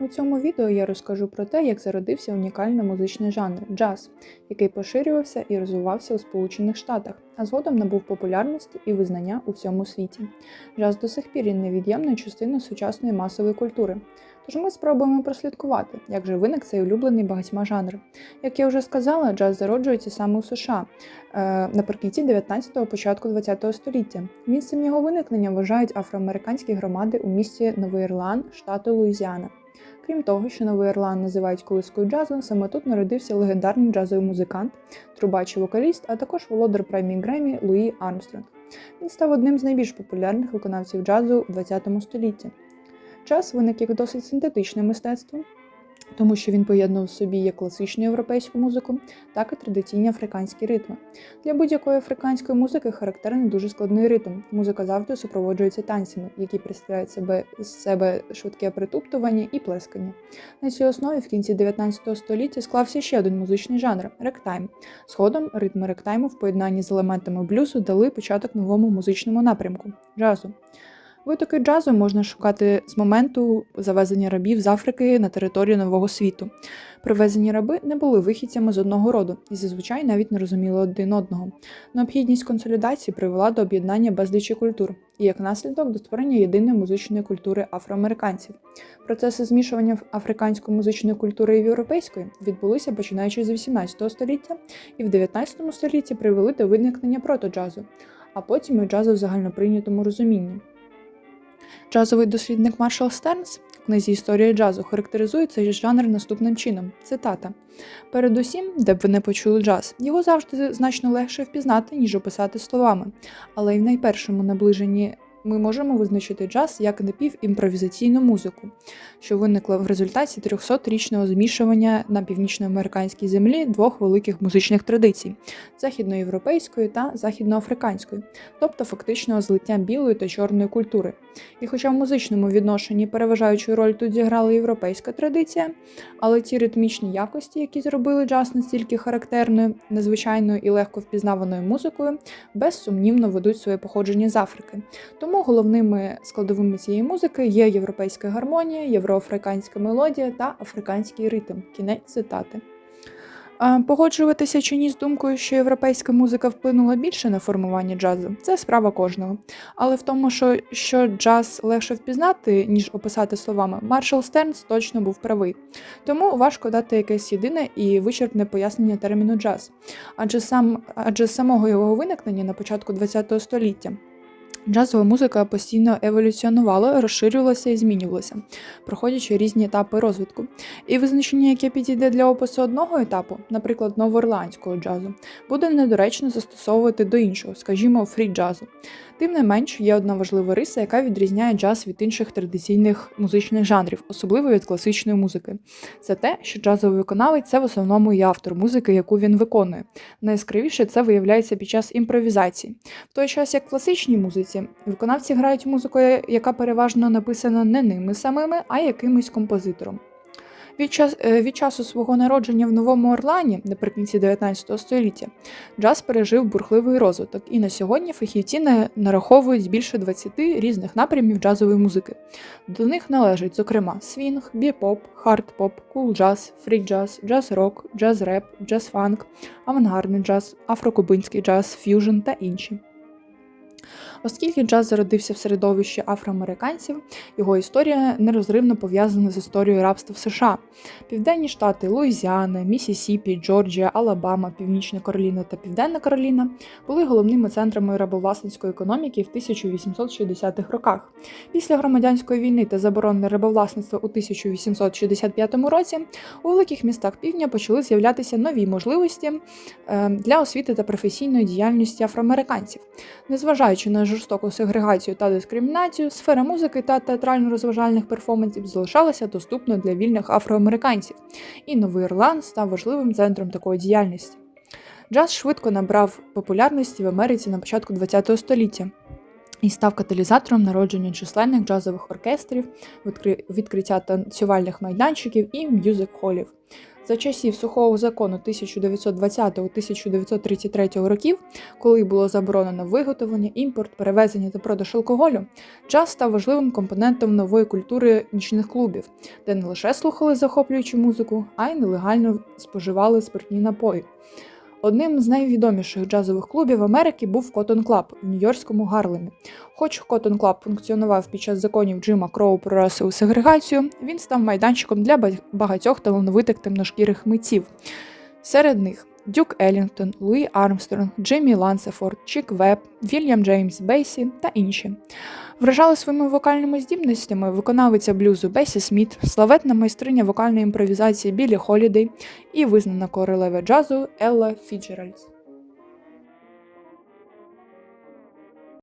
У цьому відео я розкажу про те, як зародився унікальний музичний жанр джаз, який поширювався і розвивався у Сполучених Штатах, а згодом набув популярності і визнання у всьому світі. Джаз до сих пір є невід'ємною частиною сучасної масової культури. Тож ми спробуємо прослідкувати, як же виник цей улюблений багатьма жанр. Як я вже сказала, джаз зароджується саме у США е, наприкінці 19-го, початку 20-го століття. Місцем його виникнення вважають афроамериканські громади у місті Новий Ірланд, штату Луїзіана. Крім того, що Новий Орлан називають колискою джазу, саме тут народився легендарний джазовий музикант, трубач і вокаліст, а також володар премії Гремі Луї Армстронг. Він став одним з найбільш популярних виконавців джазу у ХХ столітті. Джаз виник як досить синтетичне мистецтво, тому що він поєднував в собі як класичну європейську музику, так і традиційні африканські ритми. Для будь-якої африканської музики характерний дуже складний ритм. Музика завжди супроводжується танцями, які представляють себе з себе швидке притуптування і плескання. На цій основі в кінці 19 століття склався ще один музичний жанр ректайм. Згодом ритми ректайму в поєднанні з елементами блюзу дали початок новому музичному напрямку джазу. Витоки джазу можна шукати з моменту завезення рабів з Африки на територію Нового світу. Привезені раби не були вихідцями з одного роду і зазвичай навіть не розуміли один одного. Необхідність консолідації привела до об'єднання безлічі культур і як наслідок до створення єдиної музичної культури афроамериканців. Процеси змішування африканської музичної культури і європейської відбулися починаючи з 18 століття і в 19 столітті привели до виникнення протоджазу, а потім і джазу в загальноприйнятому розумінні. Джазовий дослідник Маршал Стернс в книзі Історія джазу характеризує цей жанр наступним чином: цитата. Передусім, де б ви не почули джаз, його завжди значно легше впізнати, ніж описати словами, але й в найпершому наближенні ми можемо визначити джаз як напівімпровізаційну музику, що виникла в результаті 300-річного змішування на північноамериканській землі двох великих музичних традицій західноєвропейської та західноафриканської, тобто фактичного злиття білої та чорної культури. І хоча в музичному відношенні переважаючу роль тут зіграла європейська традиція, але ті ритмічні якості, які зробили джаз настільки характерною, незвичайною і легко впізнаваною музикою, безсумнівно ведуть своє походження з Африки. Тому головними складовими цієї музики є європейська гармонія, євроафриканська мелодія та африканський ритм. Кінець цитати. Погоджуватися чи ні з думкою, що європейська музика вплинула більше на формування джазу, це справа кожного. Але в тому, що що джаз легше впізнати, ніж описати словами, Маршал Стернс точно був правий. Тому важко дати якесь єдине і вичерпне пояснення терміну джаз, адже сам адже самого його виникнення на початку ХХ століття. Джазова музика постійно еволюціонувала, розширювалася і змінювалася, проходячи різні етапи розвитку. І визначення, яке підійде для опису одного етапу, наприклад, новоорландського джазу, буде недоречно застосовувати до іншого, скажімо, фрі-джазу. Тим не менш, є одна важлива риса, яка відрізняє джаз від інших традиційних музичних жанрів, особливо від класичної музики. Це те, що джазовий виконавець це в основному і автор музики, яку він виконує. Найяскравіше це виявляється під час імпровізації. В той час, як класичній музиці, виконавці грають музику, яка переважно написана не ними самими, а якимось композитором. Від, час, е, від часу свого народження в Новому Орлані, наприкінці 19 століття, джаз пережив бурхливий розвиток, і на сьогодні фахівці нараховують більше 20 різних напрямів джазової музики. До них належать, зокрема, свінг, біпоп, хард-поп, кул-джаз, фрі-джаз, джаз-рок, джаз-реп, джаз-фанк, авангардний джаз, афрокубинський джаз, ф'южн та інші. Оскільки джаз зародився в середовищі афроамериканців, його історія нерозривно пов'язана з історією рабства в США. Південні штати Луїзіана, Місісіпі, Джорджія, Алабама, Північна Кароліна та Південна Кароліна були головними центрами рабовласницької економіки в 1860-х роках. Після громадянської війни та заборони рабовласництва у 1865 році у великих містах півдня почали з'являтися нові можливості е, для освіти та професійної діяльності афроамериканців. Незважаючи на жорстоку сегрегацію та дискримінацію, сфера музики та театрально-розважальних перформансів залишалася доступною для вільних афроамериканців, і Новий Ірланд став важливим центром такої діяльності. Джаз швидко набрав популярності в Америці на початку ХХ століття. І став каталізатором народження численних джазових оркестрів, відкриття танцювальних майданчиків і м'юзик-холів. За часів сухого закону 1920-1933 років, коли було заборонено виготовлення, імпорт, перевезення та продаж алкоголю, час став важливим компонентом нової культури нічних клубів, де не лише слухали захоплюючу музику, а й нелегально споживали спиртні напої. Одним з найвідоміших джазових клубів Америки був Cotton Club в нью-йоркському Гарлемі. Хоч Cotton Club функціонував під час законів Джима Кроу про расову сегрегацію, він став майданчиком для багатьох талановитих темношкірих митців. Серед них Дюк Еллінгтон, Луї Армстронг, Джиммі Лансефорд, Чік Веб, Вільям Джеймс Бейсі та інші. Вражали своїми вокальними здібностями виконавиця блюзу Бесі Сміт, славетна майстриня вокальної імпровізації Білі Холідей і визнана королева джазу Елла Фіджеральдс.